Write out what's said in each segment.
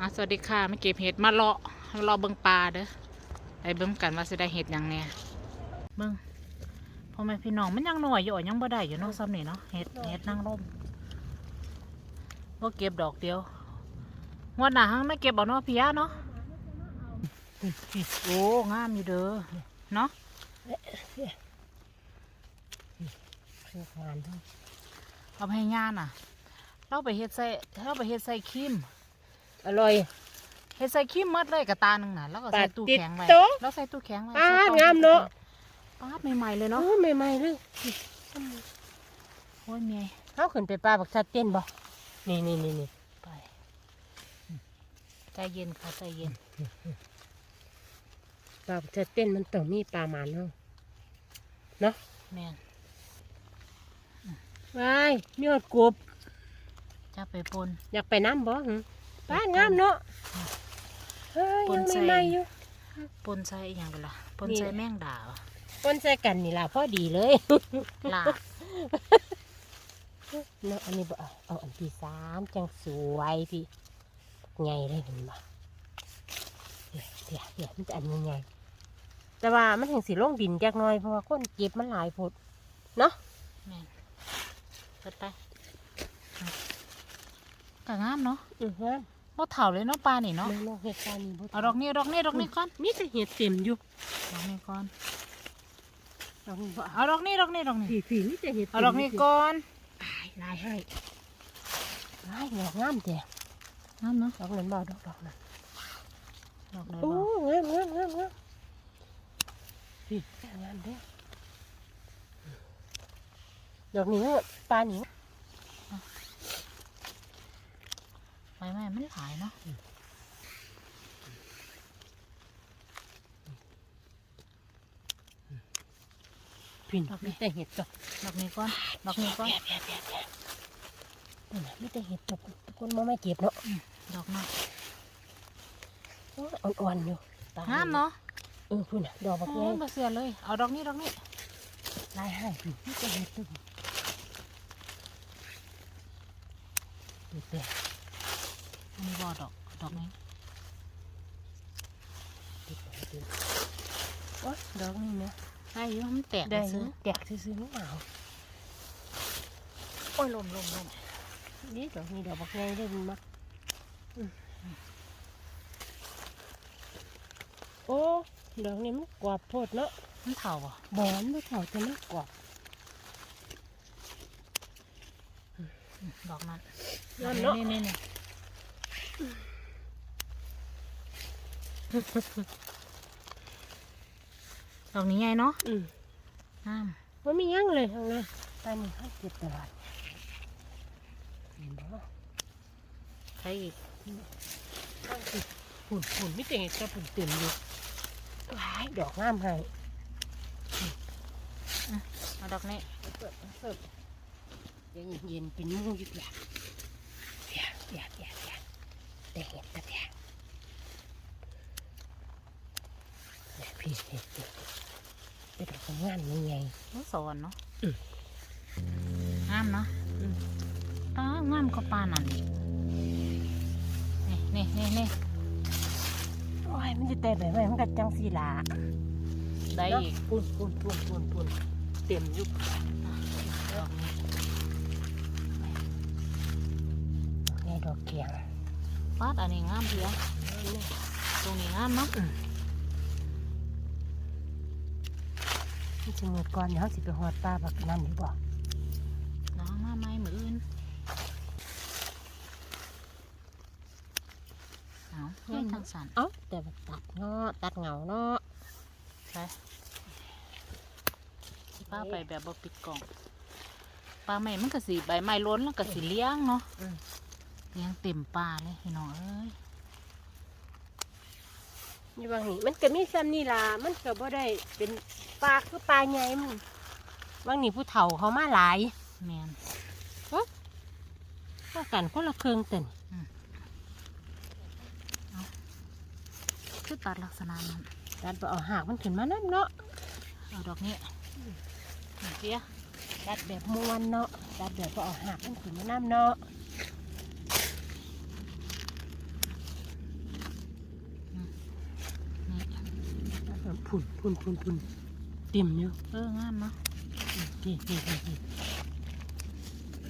อะสวัสดีค่ะมาเก็บเห็ดมาเลาะรอเบิ่งปลาเด้อไปเบิ่งกันว่าสิได้เห็ดหยังแหน่เบิ่งพ่อแม่พี่น้องมันยังหน่อยอยู่ยังบ่ได้อยู่นาะซ้ำนี่เนาะเห็ดเห็ดนางร่มบ่เก็บดอกเดียวงวดหน้าหังไม่เก็บเอาเนาะพี่ยาเนาะโอ้งามอยู่เด้อเนาะเอาไปให้งานอะ เราไปเฮ็ดใส่เราไปเฮ็ดใส่ครีม อร่อยเฮ็ดใส่ครีมหมดเลยกระตาหนึงน่ะแล้วก็ใส่ปาดตู้ติดแข็งไว้โต๊ะแล้วใส่ตู้แข็งไว้ปาดใส่กล่องงามเนอะปาดใหม่ๆเลยเนาะเนาะใหม่ๆเลยโอ้ยเมียเขาขึ้นไปปลาบักชัดเต้นบ่นี่นี่นี่นี่ไปใจเย็นค่ะใจเย็นปลาบักชัดเต้นมันต้องมีปลาหมานเนาะเนาะแม่นวายมีหอดกบจะไปปนอยากไปน้ำบ่ หึปลางามเนาะเฮ้ยปยันงใส่ใหม่ๆอยู่ปนใส่อหย่างกันล่ะปนนี่ใส่แมงดาว่ะปนใส่กันนี่ล่ะพอดีเลยลาบเนาะอันนี้บ่เอาเอาอันที่สามจังสวยพี่ไงเลยเห็นบ่เดี๋ยวเดี๋ยวเดี๋ยวมันจะอันยังไงแต่ว่ามันถึงสีลงดินจักหน่อยเพราะว่าคนเก็บมันหลายพุดเนาะแม่นเปิดไปก็งามเนาะอือฮะ บ่เถ่าเลยเนาะปลานี่เนาะแม่นกเห็ดตานี่บ่เอาดอกนี้ดอกนี้ดอกนี้ก่อนมีแต่เห็ดเต็มอยู่ดอกนี้ก่อนดอกนี้บ่เอาเอาดอกนี้ดอกนี้ดอกนี้ผีผีมีแต่เห็ดเอาดอกนี้ก่อนตายลายให้ลายดอกงามแต่งามเนาะดอกนั้นบ่ดอกดอกนั้นดอกไหนโอ้บ่งามงามงามงามผีงามเด้อดอกนี้ปลาหนิ ไม่ไม่มันหลายเนาะผีมีแต่เห็ดดอกดอกนี้ก่อนดอกนี้ก่อนแย่แย่แย่นั่นน่ะมีแต่เห็ดดอกทุกคนบ่ไม่เก็บเนาะดอกนั้นโอ้ยอ่อนๆอยู่ตยงามเนาะเออพุ่นน่ะดอกบักโอ้ใหญ่ยมาเสียเลย เอาดอกนี้ดอกนี้ลายให้ผีมีแต่เห็ดตึ้งดู แต่อันนี้บ่ดอกดอกนี้ติดไปติดโอ๊ยดอกนี่นะได้อยู่มันแตกได้ซื้อแตกซื้อๆไม่เอาโอ้ยลมลมลมนี่ดอกนี้ดอกบักใหญ่ได้มันมาอืมโอ้ดอกนี้มันกรอบโพดเนาะมันเถ่าบ่บอนไม่เท่าจะไม่กรอบดอกนั้นนั่นเนาะนี่นี่นี่ ดอกนี้ไงเนาะอืมงามมันมีหยังเลยทางนั้นตอนนี้เขาเก็บตลาดเห็นบ่ใครอีกข้างติดฝุ่นฝุ่นไม่เต็งแต่ฝุ่นเต็มอยู่ว้ายดอกงามให้เอาดอกนี้เปิดเปิดเดี๋ยวเย็นๆเป็นมูอยู่อย่างเดี๋ยวเดี๋ยวเดี๋ยว เดี๋ยวแต่เห็นแต่เดี๋ยวเดี๋ยวพี่เห็นเดี๋ยวเป็นดอกงามยังไงมันสอนเนาะงามเนาะอืมตางามก็ปานั่นอีกนี่นี่นี่โอ้ยมันจะแต่แบบไหนมันกัจังสีหลาได้อีกปุ่นปุ่นปุ่นปุ่นปุ่นเต็มยุบดอกเกียง ปาดอันนี้งามเพียตรงนี้งามเนาะมันจะเงิดก่อนเดี๋ยวเขาสิไปหอดปลาบักนั่นดีบ่น้องมาไหมมืออื่นเอาเฮ้ยทางสันเอ้าแต่ว่าตัดเนาะตัดเงาเนาะไปสิป้าไปแบบบ่ปิดกล่องปลาใหม่มันก็สีใบไม้ล้นแล้วก็สีเลี้ยงเนาะอืม เลี้ยงเต็มป่าเลยพี่น้องเอ้ยนี่บางนี่มันก็มีซ้ำนี่ล่ะมันก็บ่ได้เป็นปลาคือปลาใหญ่มันบางนี่ผู้เฒ่าเขามาหลายแมนก็กันคนละเครื่องเต็นคือตัดลักษณะนั้นตัดบ่เอาหากมันขึ้นมานั่นเนาะเอาดอกนี้นี่เพียตัดแบบม้วนเนาะตัดแบบบ่เอาหากมันขึ้นมาน้ำเนาะ พุ่นพุ่นพุ่นพุ่นเต็มอยู่เอองามเนาะนี่นี่นี่นี่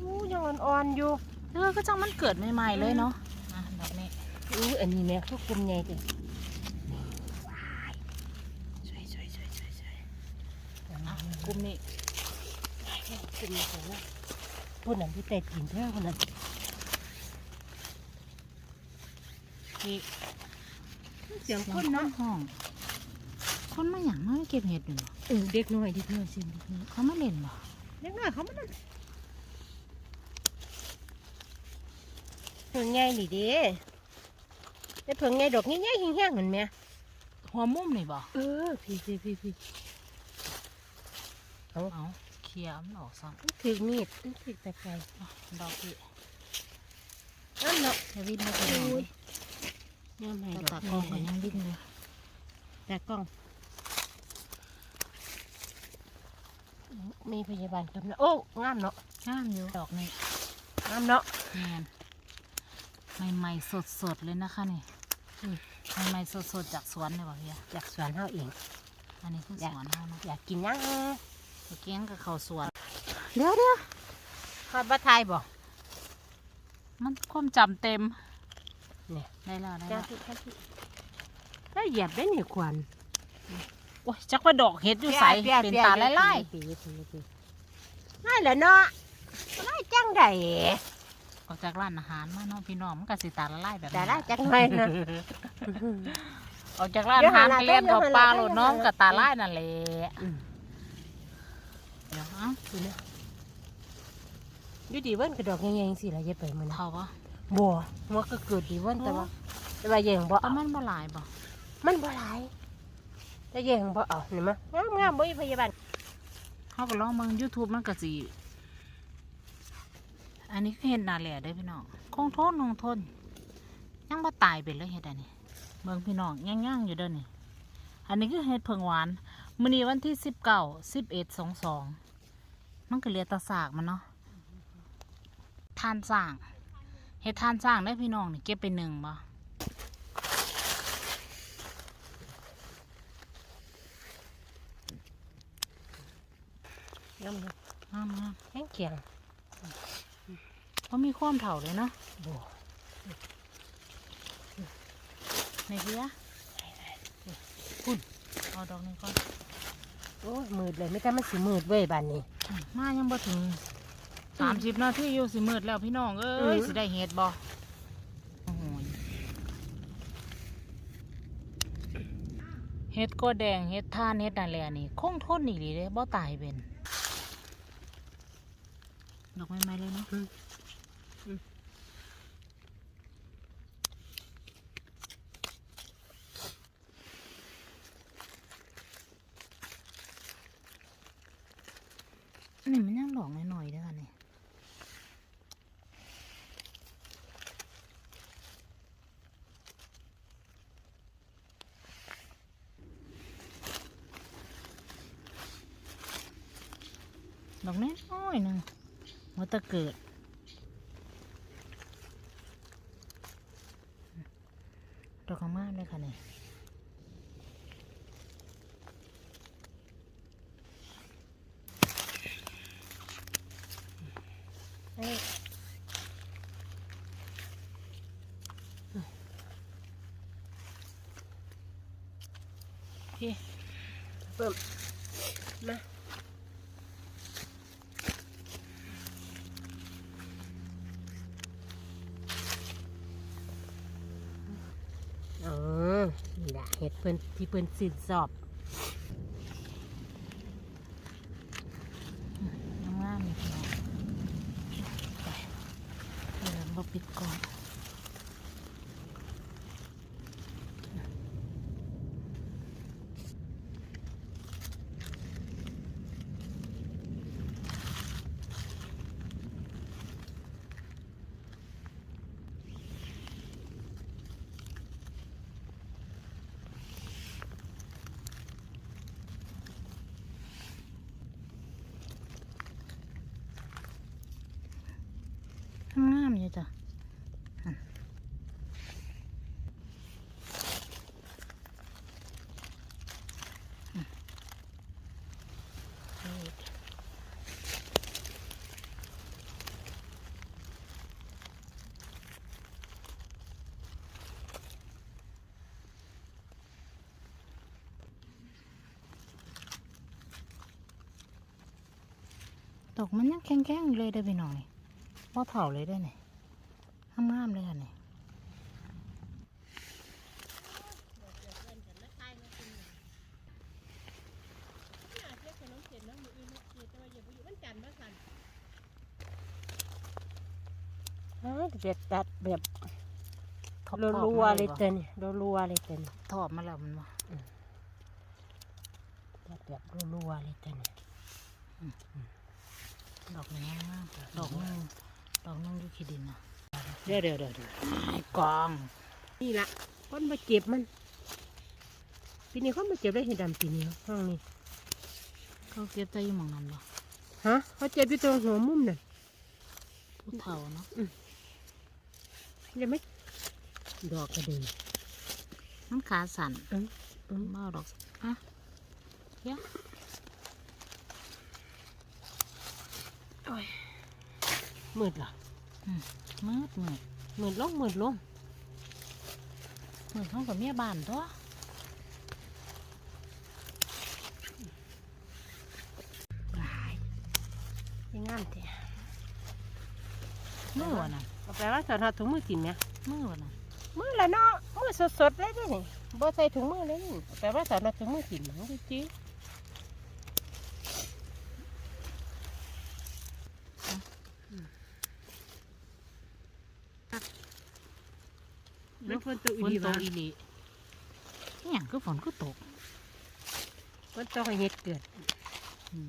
อู้ยังอ่อนๆอยู่เออก็จังมันเกิดใหม่ๆเลยเนาะอะดอกนี้อู้อันนี้แม่ทุกกลุ่มใหญ่จ้ะนี่ว้ายสวยสวยสวยสวยสวยอะกลุ่มนี้กลุ่มนี้สวยนะพุ่นนั่นที่แต่กินเท่าคนนั้นที่เสียงเสียงคนคนเนาะห้อง คนมาหยังน้อยเก็บเห็ดอยู่บ่เออเด็กน้อยเด็กน้อยเสียงเด็กน้อยเขามาเล่นบ่เด็กน้อยเขามันเพิ่งใหญ่ดิเด้แต่เพิ่งใหญ่ดอกใหญ่ๆแห้งๆเหมือนแม่หัวมุมนี่บ่เออพี่พี่พี่พี่เอาเคลียร์มันออกซ้ถือมีดถือตะไคร้ำอะดอกที่นั่นเนาะอย่าวิ่งมาเป็นหยังดิย่ำให้แต่ดตาอกกล้องก็ยังวิ่งเลยตากล้อง มีพยาบาลกำลังโอ้งามเนาะงามอยู่ดอกนี้งามเนาะแมนใหม่ๆสดๆเลยนะคะนี่อืมใหม่ๆสดๆจากสวนเลยบ่พี่อยากสวนเฮาเองอันนี้คือสวนเฮาเนาะอยากกินยังตะเกียงกับเขาวสวนเดี๋ยวเดี๋ยวทอดบะไทยบ่มันความจำเต็มเนี่ยได้แล้วได้จ้าแล้วพี่จ้าพี่ได้เหยียบได้หนึ่งควัน โอ้ยจักว่าดอกเห็ดอยู่ใสเป็นตาไล่ปีปีปีนั่นแหละเนาะไล่จังไดๆออกจากร้านอาหารมาเนาะพี่น้องมันก็สิตาละลายแบบนี้แต่ละจังไงนะออกจากร้านอาหารเดี๋ยวหาเรียนเดี๋กัยวบหาปลาเดี๋ยวโหลดน้องหากับตาไล่นั่นแหละอืมเดี๋ยวเอ้าดูนะอยู่ดีเว้นกระดอกใหญ่ๆสิล่ะอย่าไปมื้อนะเท่าปะบัวหัวก็เกิดดีเว้นแต่ว่าแต่ว่าแยงบ่เอาเอามันบ่หลายบ่มันบ่หลาย แต่แยงบ่เอาเห็นมั้ยงามงามบ่มีพยาบาลเขาก็ลองเบิ่ง YouTube มันก็สิอันนี้คือเห็ดนาแหล่เด้อพี่น้องคงทนคงทน ยังบ่ตายไปเลยเห็ดอันนี้เบิ่งพี่น้องย่างๆอยู่เด้อนี่ อันนี้คือเห็ดเพิงหวานมื้อนี้วันที่19 11 22มันก็เหลือตะสากมันเนาะทานสร้างเห็ดทานสร้างได้พี่น้องนี่เก็บไปหนึ่งบ่ งามเลยงามงามแห้งเขียงเพราะมีความเถ่าเลยเนาะบัวในเพียพุ่นเอาดอกนี้ก่อนโอ้ยมืดเลยไม่แต่มันสิมืดเว้ยบานนี้อืมมายังบ่ถึงสามสิบนาทีอยู่สิมืดแล้วพี่น้องเอ้ยอืมสิได้เห็ดบ่โอ้โหยเห็ดก็แดงเห็ดท่านเห็ดนั่นแหละนี่คงทนอีหลีเลยบ่ตายเป็น ดอกไม้ไม้เลยเนาะนี่มันยังดอกน้อยๆเด้อค่ะนี่ดอกน้อยๆหนึง มันจะเกิด ดอกงามๆเลยค่ะเนี่เอ้ยเพิ่มมาเออนี่แห ละเห็ดเพิ่นที่เพิ่นสินสอบงามๆนี่พี่น้องไปเดี๋ยวเราปิดก่อน จ้ะตกมันยังแข้งๆเลยได้ไปหน่อยว่าเผาเลยได้ไหม งามๆเลยค่ะนี่อ้าวเด็ดตัดแบบทบรัวๆเลยบ่เต็นรัวๆเลยเต็นทอบมาแล้วมันบ่ตัดแบบรัวๆเลยเต็นดอกนี้งามๆดอกนึงดอกนึงอยู่ขี้ดินนะ เดี๋ยวเดี๋ยวเดี๋ยวเดี๋ยวไอ้กอง นี่ละคนมาเจ็บมัน ปีนี้เขามาเจ็บได้เห็นดำปีนี้ห้องนี้ เขาเก็บได้อยู่หมองนั้นบ่ฮะ เขาเจ็บอยู่ตรงหัวมุมน่ะผู้เฒ่าเนาะเห็นไหมดอกกระเดือมันขาสั่นอืมอืมบ่เอาดอกอะเดี๋ยวมืดเหรอ มืดมืดมืดลงมืดลงมืดเขากับเมียบ้านตัวยังงามแท้มือวะน่ะเอาไปว่าสอนหาถุงมือกินเนี่ยมือวะน่ะมือละเนาะมือสดๆเลยเด้นี่บ่ใส่ถุงมือเลยนี่เอาไปว่าสอนหาถุงมือกินมันจริง ฝนตกฝนอีตวะกอีหลีนี่หยังคือฝนคือตกฝนตกให้เฮ็ดเกิด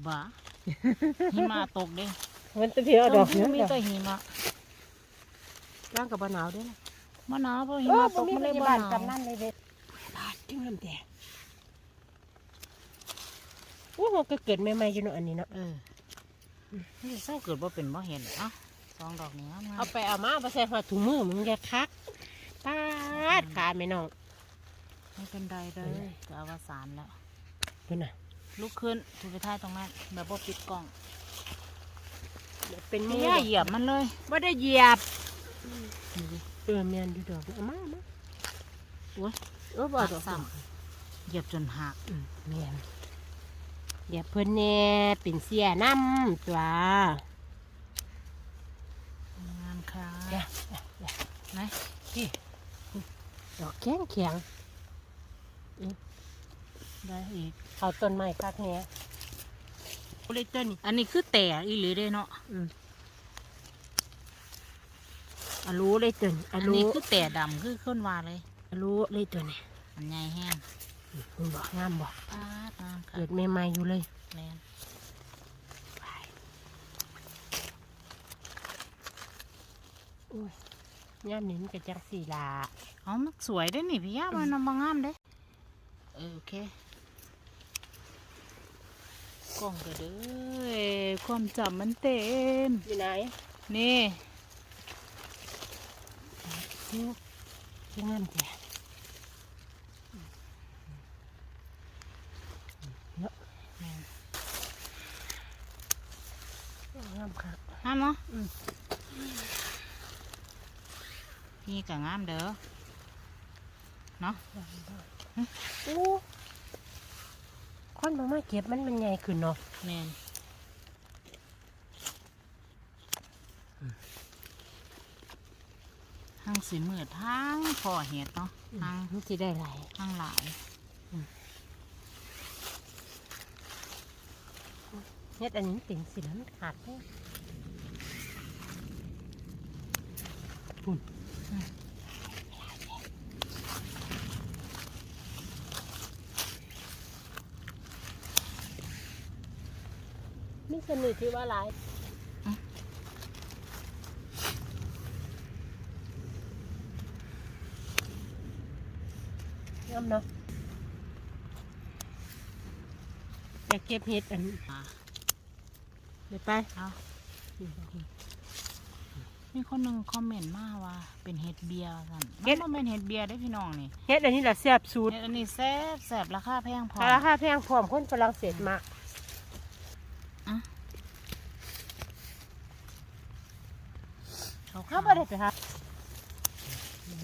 บ้าหิมะตกเด้มันตะเพียวดอกต้เนี้นยมีแต่หิมะร่างกับบ่หนาวเด้วยนะมะนาวเพราะหิโอ้มะบ่ตกมีมันพเลยยาบ่บาลหนาวกำนันเลยเด็ดบาดจังลำแดงโอ้โหก็เกิดใหม่ๆอยู่เนาะอันนี้เนาะเออนี่เศร้าเกิดว่าเป็นบ่เห็นเอะสองดอกนี้งามเอาไปเอามาไปใส่หัวถุงมือมึงอย่าคัก ปาดขาไม่น้องๆไม่เป็นไรเลยจะอวสานแล้วเพิ่นน่ะลุกขึ้นถือไปท้ายตรงนั้นแบบบ่ปิดกล้องเป็นไม่มืย่าเหยียบมันเลยบ่ได้เหยียบนี่ดิเออแม่นอยู่ดอกเอามาเอามาโอ้ยเออบ่เอาดอกซ้ำเหยียบจนหักอืมแม่นเหยียบเพิ่นแน่เป็นเสียน้ำตัวงามค่ะจ้ะไหนพี่ ดอกแข็งแข็งได้อีกเอาต้นไม้คักแน่โอเลต้นนี่อันนี้คือแต่อีหลีเด้เนาะอืมอะรู้เลยตัวนี้อัอะนรู้นี้คือแต่ดำคือข้นวาเลยอะรู้เลยตัวนี้อันใหญ่แห้งมึงบอกงามบอกปาดงามค่ะเกิดใหม่ๆอยู่เลยแมนโอ้ย งามนี้มันก็จังสีลาเอามันสวยได้อนี่พี่ย่ามันนำบางงามเด้เออโอเคกล้องก็เด้อความจำมันเต็มอยู่ไหนนี่นี่ที่งามแท้เนาะแม่นงามค่ะงามเนาะ อืมนี่ก็งามเด้อ เนาะโอ้คนมามาเก็บมันมันใหญ่ขึ้นเนาะแมนทั้งสีมืดทั้งพอเห็ดเนาะทั้งมันสิได้หลายทั้งหลายเฮ็ดอันนี้เป็นสิแล้วมันขาดเลยปุ่น มีสนิทที่ว่าหลายงามเนาะอยากเก็บเห็ดอันอะเดี๋ยวไปเอามีคนหนึ่งคอมเมนต์มาว่าเป็นเห็ดเบียร์สั่นมันบ่เป็นเห็ดเบียร์ได้อพี่น้องนี่เฮ็ดอันนี้แหละแซ่บสูตรเห็ดอันนี้แซ่บแซ่บราคาแพงพอราคาแพงพร้อมคนฝรั่งเศสมาก เขา เขา ขาย บ่ ได้ไปครับ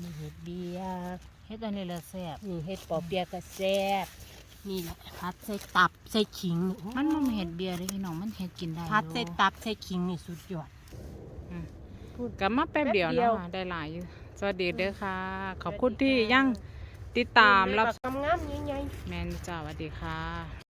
นี่เฮ็ดเบียร์เห็ดอันนี้แหละแซ่บนี่เฮ็ดปอเปียะก็แซ่บนี่แหละพัดใส่ตับใส่ขิง มันมันเห็ดเบียร์เลยพี่น้องมันเห็ดกินได้พัดใส่อยู่ตับใส่ขิงนี่สุดยอดอืมพูดกลับมาแป๊บเดียวแป๊บเดียวเนาะได้หลายอยู่สวัสดีเด้อค่ะ ขอบคุณที่ยังติดตามรับทำงามๆใหญ่ๆแมนจ้าสวัสดีค่ะ